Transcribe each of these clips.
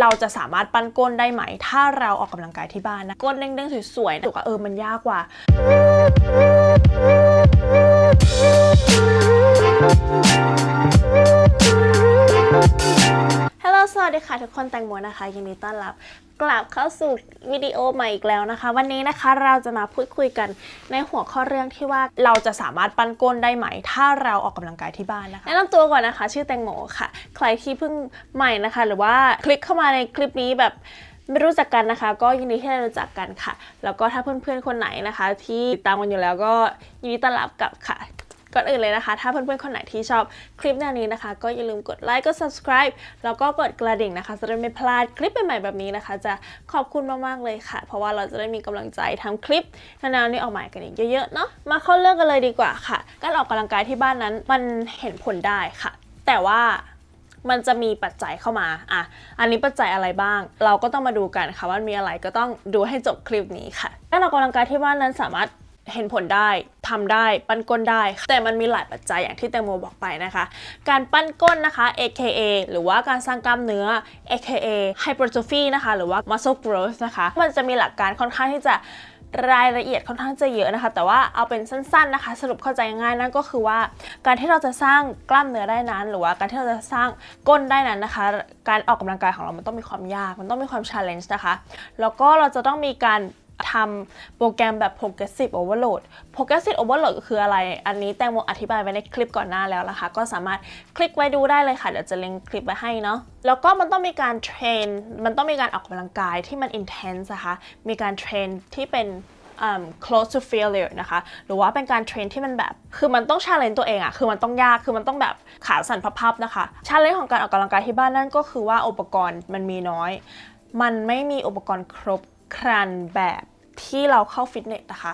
เราจะสามารถปั้นก้นได้ไหม ถ้าเราออกกำลังกายที่บ้านนะก้นเด้งๆสวยๆนะรู้สึกว่าเออมันยากกว่า ดีค่ะทุกคนแตงโมนะคะยินดีต้อนรับ กลับเข้าสู่วิดีโอใหม่อีกแล้วนะคะ วันนี้นะคะเราจะมาพูดคุยกันในหัวข้อเรื่องที่ว่าเราจะสามารถปั้นก้นได้ไหม ถ้าเราออกกำลังกายที่บ้านนะคะแนะนำตัวก่อนนะคะ ชื่อแตงโมค่ะ ใครที่เพิ่งใหม่นะคะ หรือว่าคลิกเข้ามาในคลิปนี้แบบไม่รู้จักกันนะคะ ก็ยินดีที่ได้รู้จักกันค่ะ แล้วก็ถ้าเพื่อนๆคนไหนนะคะ ที่ติดตามกันอยู่แล้วก็ยินดีต้อนรับกลับค่ะ ก่อนอื่นเลยนะคะ ถ้าเพื่อนๆคนไหนที่ชอบคลิปแนวนี้นะคะ ก็อย่าลืมกดไลค์กด subscribe แล้วก็กดกระดิ่งนะคะ จะได้ไม่พลาดคลิปใหม่ๆแบบนี้นะคะ จะขอบคุณมากๆเลยค่ะ เพราะว่าเราจะได้มีกำลังใจทำคลิปแนวนี้ออกมากันอีกเยอะๆเนาะมาเข้าเรื่องกันเลยดีกว่าค่ะ การออกกำลังกายที่บ้านนั้นมันเห็นผลได้ค่ะ แต่ว่ามันจะมีปัจจัยเข้ามาอะอันนี้ปัจจัยอะไรบ้าง เราก็ต้องมาดูกันค่ะว่ามีอะไรก็ต้องดูให้จบคลิปนี้ค่ะ การออกกำลังกายที่บ้านนั้นสามารถ เห็นผลได้ทำได้ปั้นก้นได้ แต่มันมีหลายปัจจัยอย่างที่แตงโมบอกไปนะคะ การปั้นก้นนะคะ AKA หรือว่าการสร้างกล้ามเนื้อ AKA hypertrophy นะคะ หรือว่า muscle growth นะคะ มันจะมีหลักการค่อนข้างที่จะรายละเอียดค่อนข้างจะเยอะนะคะ แต่ว่าเอาเป็นสั้นๆนะคะ สรุปเข้าใจง่ายนั่นก็คือว่าการที่เราจะสร้างกล้ามเนื้อได้นั้น หรือว่าการที่เราจะสร้างก้นได้นั้นนะคะ การออกกำลังกายของเรามันต้องมีความยาก มันต้องมีความ challenge นะคะ แล้วก็เราจะต้องมีการ ทำโปรแกรมแบบ progressive overload progressive overload ก็คืออะไร อันนี้แตงโมอธิบายไว้ในคลิปก่อนหน้าแล้วนะคะ ก็สามารถคลิกไว้ดูได้เลยค่ะ เดี๋ยวจะลิงก์คลิปไว้ให้เนาะ แล้วก็มันต้องมีการเทรน มันต้องมีการออกกำลังกายที่มัน intense นะคะ มีการเทรนที่เป็นอืม close to failure นะคะ หรือว่าเป็นการเทรนที่มันแบบ คือมันต้อง challenge ตัวเองอะคือมันต้องยาก คือมันต้องแบบขาสั่นพับๆนะคะ challenge ของการออกกำลังกายที่บ้านนั่นก็คือว่าอุปกรณ์มันมีน้อย มันไม่มีอุปกรณ์ครบ ครันแบบที่เราเข้าฟิตเนสนะคะ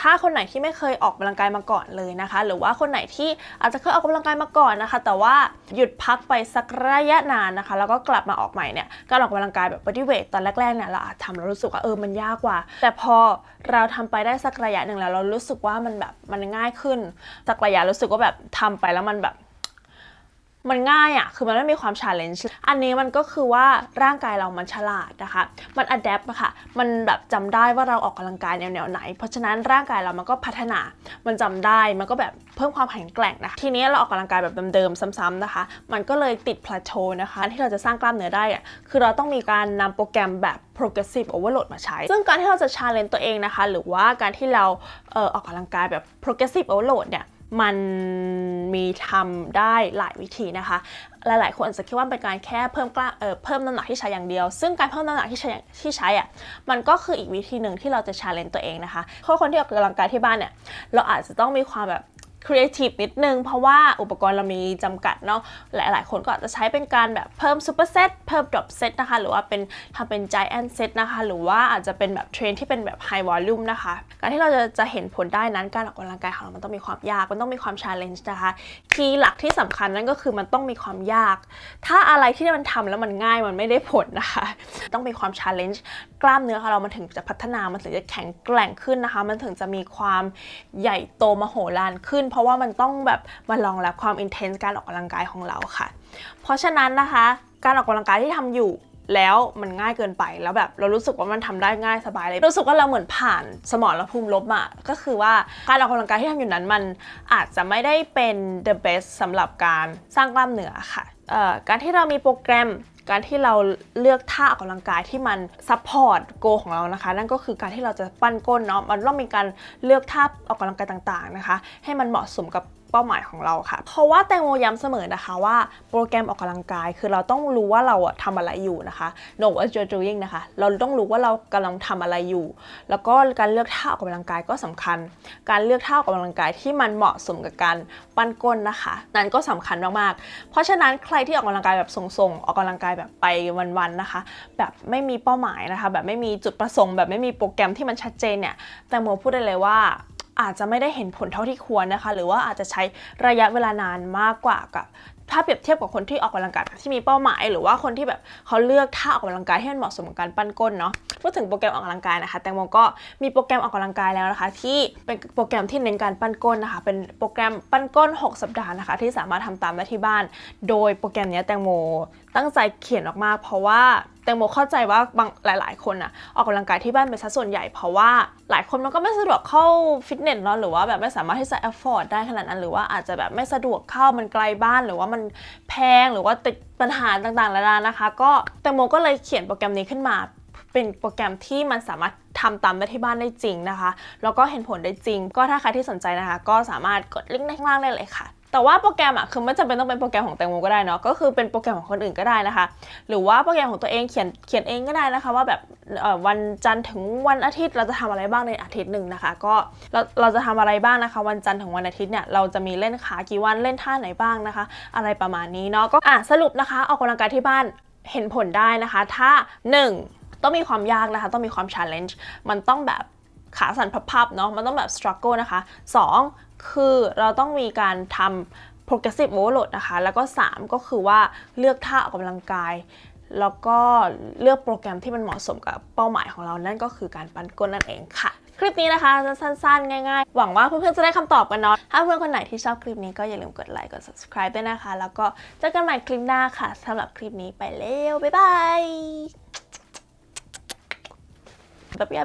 ถ้าคนไหนที่ไม่เคยออกกำลังกายมาก่อนเลยนะคะ หรือว่าคนไหนที่อาจจะเคยออกกำลังกายมาก่อนนะคะ แต่ว่าหยุดพักไปสักระยะนานนะคะ แล้วก็กลับมาออกใหม่เนี่ย การออกกำลังกายแบบ body weight ตอนแรกๆเนี่ยเราอาจทำแล้วรู้สึกว่าเออ มันยากกว่า แต่พอเราทำไปได้สักระยะหนึ่งแล้ว เรารู้สึกว่ามันแบบมันง่ายขึ้น สักระยะรู้สึกว่าแบบทำไปแล้วมันแบบ มันง่ายอะ่ะ คือมันไม่มีความ challenge อันนี้มันก็คือว่าร่างกายเรามันฉลาดนะคะ มัน adapt อะค่ะ มันแบบจำได้ว่าเราออกกำลังกายแนวๆไหน เพราะฉะนั้นร่างกายเรามันก็พัฒนา มันจำได้ มันก็แบบเพิ่มความแข็งแกร่งนะคะ ทีนี้เราออกกำลังกายแบบเดิมๆซ้ำๆนะคะ มันก็เลยติด plateau นะคะ ที่เราจะสร้างกล้ามเนื้อได้อะคือเราต้องมีการนำโปรแกรมแบบ progressive overload มาใช้ ซึ่งการที่เราจะ challenge ตัวเองนะคะ หรือว่าการที่เราเออออกกำลังกายแบบ progressive overload เนี่ย มันมีทำได้หลายวิธีนะคะ หลาย ๆ คนอาจจะคิดว่าเป็นการแค่เพิ่มกล้าเอ่อเพิ่มน้ำหนักที่ใช้อย่างเดียว ซึ่งการเพิ่มน้ำหนักที่ใช้ที่ใช้อะมันก็คืออีกวิธีหนึ่งที่เราจะชาเลนจ์ตัวเองนะคะเพราะคนที่ออกกำลังกายที่บ้านเนี่ยเราอาจจะต้องมีความแบบ ครีเอทีฟนิดนึง เพราะว่าอุปกรณ์เรามีจำกัดเนาะหลายๆ คนก็อาจจะใช้เป็นการแบบเพิ่มซูเปอร์เซตเพิ่มดรอปเซตนะคะ หรือว่าเป็นทำเป็น Giant Set นะคะ หรือว่าอาจจะเป็นแบบเทรนที่เป็นแบบ High Volume นะคะ การที่เราจะจะเห็นผลได้นั้นการออกกำลังกายของเรามันต้องมีความยาก มันต้องมีความ challenge นะคะ คีย์หลักที่สำคัญนั่นก็คือมันต้องมีความยาก ถ้าอะไรที่มันทำแล้วมันง่ายมันไม่ได้ผลนะคะ ต้องมีความ challenge กล้ามเนื้อของเรามันถึงจะพัฒนา มันถึงจะแข็งแกร่งขึ้นนะคะ มันถึงจะมีความใหญ่โตมโหฬารขึ้นเพราะว่ามันต้องแบบมารองรับความ intense การออกกำลังกายของเราค่ะ เพราะฉะนั้นนะคะ การออกกำลังกายที่ทำอยู่แล้วมันง่ายเกินไปแล้วแบบเรารู้สึกว่ามันทำได้ง่ายสบายเลยรู้สึกว่าเราเหมือนผ่านสมองเรภูมิลบอะก็คือว่าการออกกำลังกายที่ทำอยู่นั้นมันอาจจะไม่ได้เป็น the best สำหรับการสร้างกล้ามเนื้อค่ะการที่เรามีโปรแกรม การที่เราเลือกท่าออกกำลังกายที่มันซัพพอร์ตโกของเรานะคะ นั่นก็คือการที่เราจะปั้นก้นเนาะมันต้องมีการเลือกท่าออกกำลังกายต่างๆนะคะ ให้มันเหมาะสมกับ เป้าหมายของเราค่ะ เพราะว่าแตงโมย้ำเสมอนะคะว่าโปรแกรมออกกำลังกาย คือเราต้องรู้ว่าเราอะทำอะไรอยู่นะคะ know what you're doing นะคะ เราต้องรู้ว่าเรากำลังทำอะไรอยู่ แล้วก็การเลือกท่าออกกำลังกายก็สำคัญ การเลือกท่าออกกำลังกายที่มันเหมาะสมกับการปั้นก้นนะคะ นั้นก็สำคัญมากๆ เพราะฉะนั้นใครที่ออกกำลังกายแบบทรงๆออกกำลังกายแบบไปวันๆนะคะ แบบไม่มีเป้าหมายนะคะ แบบไม่มีจุดประสงค์ แบบไม่มีโปรแกรมที่มันชัดเจนเนี่ยแตงโมพูดได้เลยว่า อาจจะไม่ได้เห็นผลเท่าที่ควรนะคะ หรือว่าอาจจะใช้ระยะเวลานานมากกว่ากับถ้าเปรียบเทียบกับคนที่ออกกำลังกายที่มีเป้าหมาย หรือว่าคนที่แบบเขาเลือกท่าออกกำลังกายให้มันเหมาะสมกับการปั้นก้นเนาะ พูดถึงโปรแกรมออกกำลังกายนะคะ แตงโมก็มีโปรแกรมออกกำลังกายแล้วนะคะ ที่เป็นโปรแกรมที่เน้นการปั้นก้นนะคะ เป็นโปรแกรมปั้นก้น 6 สัปดาห์นะคะ ที่สามารถทำตามได้ที่บ้าน โดยโปรแกรมนี้แตงโมตั้งใจเขียนออกมาเพราะว่าแตงโมเข้าใจว่าบางหลาย ๆ คนอะออกกำลังกายที่บ้านเป็นสัดส่วนใหญ่เพราะว่าหลายคนมันก็ไม่สะดวกเข้าฟิตเนสเนาะหรือว่าแบบไม่สามารถที่จะ afford ได้ขนาดนั้น หรือว่าอาจจะแบบไม่สะดวกเข้ามันไกลบ้าน หรือว่ามันแพงหรือว่าติดปัญหาต่าง ๆ นานานะคะ ก็แตงโมก็เลยเขียนโปรแกรมนี้ขึ้นมา เป็นโปรแกรมที่มันสามารถทำตามได้ที่บ้านได้จริงนะคะ แล้วก็เห็นผลได้จริง ก็ถ้าใครที่สนใจนะคะ ก็สามารถกดลิงก์ด้านข้างล่างได้เลยค่ะแต่ว่าโปรแกรมอะคือไม่จำเป็นต้องเป็นโปรแกรมของแตงโมก็ได้เนาะก็คือเป็นโปรแกรมของคนอื่นก็ได้นะคะ หรือว่าโปรแกรมของตัวเองเขียนเขียนเองก็ได้นะคะ ว่าแบบวันจันทร์ถึงวันอาทิตย์เราจะทำอะไรบ้างในอาทิตย์หนึ่งนะคะ ก็เราเราจะทำอะไรบ้างนะคะ วันจันทร์ถึงวันอาทิตย์เนี่ยเราจะมีเล่นขากี่วันเล่นท่าไหนบ้างนะคะ อะไรประมาณนี้เนาะก็อะสรุปนะคะออกกำลังกายที่บ้านเห็นผลได้นะคะ ถ้าหนึ่ง ต้องมีความยากนะคะ ต้องมีความ challenge มันต้องแบบขาสั่นพับๆเนาะ มันต้องแบบ struggle นะคะ 2 คือเราต้องมีการทำ progressive overload นะคะ แล้วก็ 3 ก็คือว่าเลือกท่าออกกำลังกาย แล้วก็เลือกโปรแกรมที่มันเหมาะสมกับเป้าหมายของเรา นั่นก็คือการปั้นก้นนั่นเองค่ะ คลิปนี้นะคะจะสั้นๆ ง่ายๆ หวังว่าเพื่อนๆ จะได้คำตอบกันเนาะ ถ้าเพื่อนคนไหนที่ชอบคลิปนี้ก็อย่าลืมกดไลค์ กด subscribe ด้วยนะคะ แล้วก็เจอกันใหม่คลิปหน้าค่ะสำหรับคลิปนี้ไปแล้ว บ๊ายบาย แบบยา